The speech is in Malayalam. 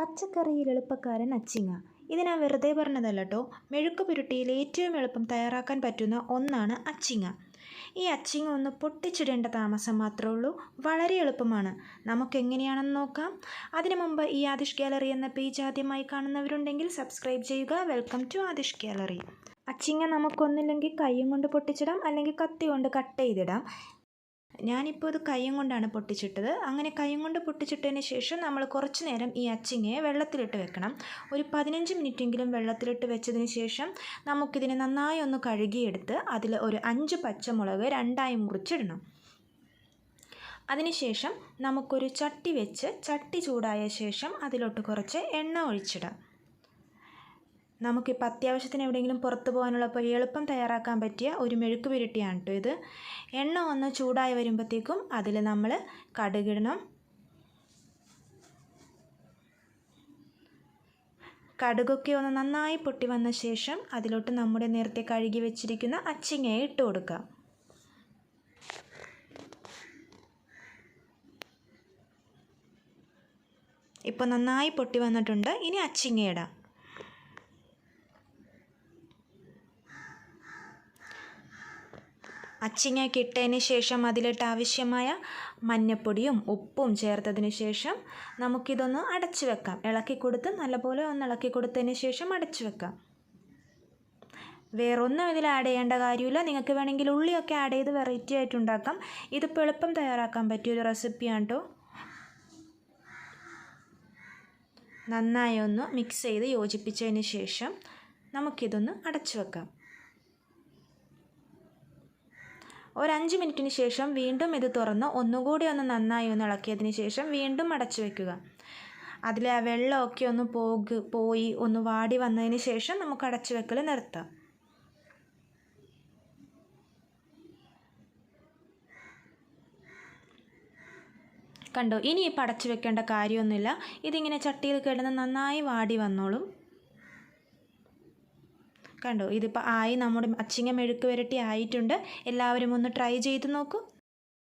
പച്ചക്കറിയിൽ എളുപ്പക്കാരൻ അച്ചിങ്ങ. ഇത് ഞാൻ വെറുതെ പറഞ്ഞതല്ല കേട്ടോ മെഴുക്ക് പുരുട്ടിയിൽ ഏറ്റവും എളുപ്പം തയ്യാറാക്കാൻ പറ്റുന്ന ഒന്നാണ് അച്ചിങ്ങ. ഈ അച്ചിങ്ങ ഒന്ന് പൊട്ടിച്ചിടേണ്ട താമസം മാത്രമേ ഉള്ളൂ. വളരെ എളുപ്പമാണ്. നമുക്ക് എങ്ങനെയാണെന്ന് നോക്കാം. അതിനു മുമ്പ് ഈ ആദിഷ് ഗാലറി എന്ന പേജ് ആദ്യമായി കാണുന്നവരുണ്ടെങ്കിൽ സബ്സ്ക്രൈബ് ചെയ്യുക. Welcome to Aadish gallery. അച്ചിങ്ങ നമുക്കൊന്നില്ലെങ്കിൽ കൈയും കൊണ്ട് പൊട്ടിച്ചിടാം. അല്ലെങ്കിൽ കത്തി കൊണ്ട് കട്ട് ചെയ്തിടാം. ഞാനിപ്പോൾ ഇത് കൈയും കൊണ്ടാണ് പൊട്ടിച്ചിട്ടത്. അങ്ങനെ കൈയും കൊണ്ട് പൊട്ടിച്ചിട്ടതിന് ശേഷം നമ്മൾ കുറച്ച് നേരം ഈ അച്ചിങ്ങയെ വെള്ളത്തിലിട്ട് വെക്കണം. ഒരു പതിനഞ്ച് മിനിറ്റെങ്കിലും വെള്ളത്തിലിട്ട് വെച്ചതിന് ശേഷം നമുക്കിതിനെ നന്നായി ഒന്ന് കഴുകിയെടുത്ത് അതിൽ ഒരു അഞ്ച് പച്ചമുളക് രണ്ടായി മുറിച്ചിടണം. അതിനുശേഷം നമുക്കൊരു ചട്ടി വെച്ച് ചട്ടി ചൂടായ ശേഷം അതിലോട്ട് കുറച്ച് എണ്ണ ഒഴിച്ചിടാം. നമുക്കിപ്പോൾ അത്യാവശ്യത്തിന് എവിടെയെങ്കിലും പുറത്ത് പോകാനുള്ളപ്പോൾ എളുപ്പം തയ്യാറാക്കാൻ പറ്റിയ ഒരു മെഴുക്ക് പുരട്ടിയാണ് കേട്ടോ ഇത്. എണ്ണ ഒന്ന് ചൂടായി വരുമ്പോഴത്തേക്കും അതിൽ നമ്മൾ കടുകിടണം. കടുകൊക്കെ ഒന്ന് നന്നായി പൊട്ടി വന്ന ശേഷം അതിലോട്ട് നമ്മുടെ നേരത്തെ കഴുകി വെച്ചിരിക്കുന്ന അച്ചിങ്ങയെ ഇട്ട് കൊടുക്കുക. ഇപ്പോൾ നന്നായി പൊട്ടി വന്നിട്ടുണ്ട്. ഇനി അച്ചിങ്ങയിടാം അച്ചിങ്ങയ്ക്ക് ഇട്ടതിന് ശേഷം അതിലിട്ട് ആവശ്യമായ മഞ്ഞപ്പൊടിയും ഉപ്പും ചേർത്തതിന് ശേഷം നമുക്കിതൊന്ന് അടച്ചു വെക്കാം. ഇളക്കി കൊടുത്ത് നല്ലപോലെ ഒന്ന് ഇളക്കി കൊടുത്തതിന് ശേഷം അടച്ചു വെക്കാം. വേറൊന്നും ഇതിൽ ആഡ് ചെയ്യേണ്ട കാര്യമില്ല. നിങ്ങൾക്ക് വേണമെങ്കിൽ ഉള്ളിയൊക്കെ ആഡ് ചെയ്ത് വെറൈറ്റി ആയിട്ട് ഉണ്ടാക്കാം. ഇതിപ്പോൾ എളുപ്പം തയ്യാറാക്കാൻ പറ്റിയ ഒരു റെസിപ്പിയാണ് കേട്ടോ നന്നായി ഒന്ന് മിക്സ് ചെയ്ത് യോജിപ്പിച്ചതിന് ശേഷം നമുക്കിതൊന്ന് അടച്ചു വെക്കാം. ഒരഞ്ച് മിനിറ്റിന് ശേഷം വീണ്ടും ഇത് തുറന്ന് ഒന്നുകൂടി ഒന്ന് നന്നായി ഒന്ന് ഇളക്കിയതിന് ശേഷം വീണ്ടും അടച്ചു വെക്കുക. അതിൽ ആ വെള്ളമൊക്കെ ഒന്ന് പോക് പോയി ഒന്ന് വാടി വന്നതിന് ശേഷം നമുക്ക് അടച്ചു വെക്കൽ നിർത്താം. കണ്ടോ? ഇനി ഇപ്പം അടച്ചു വെക്കേണ്ട കാര്യമൊന്നുമില്ല. ഇതിങ്ങനെ ചട്ടിയിൽ കിടന്ന് നന്നായി വാടി വന്നോളും. കണ്ടോ. ഇതിപ്പോൾ ആയി നമ്മുടെ അച്ചിങ്ങ മെഴുക്ക് വരട്ടി ആയിട്ടുണ്ട്. എല്ലാവരും ഒന്ന് ട്രൈ ചെയ്ത് നോക്കൂ.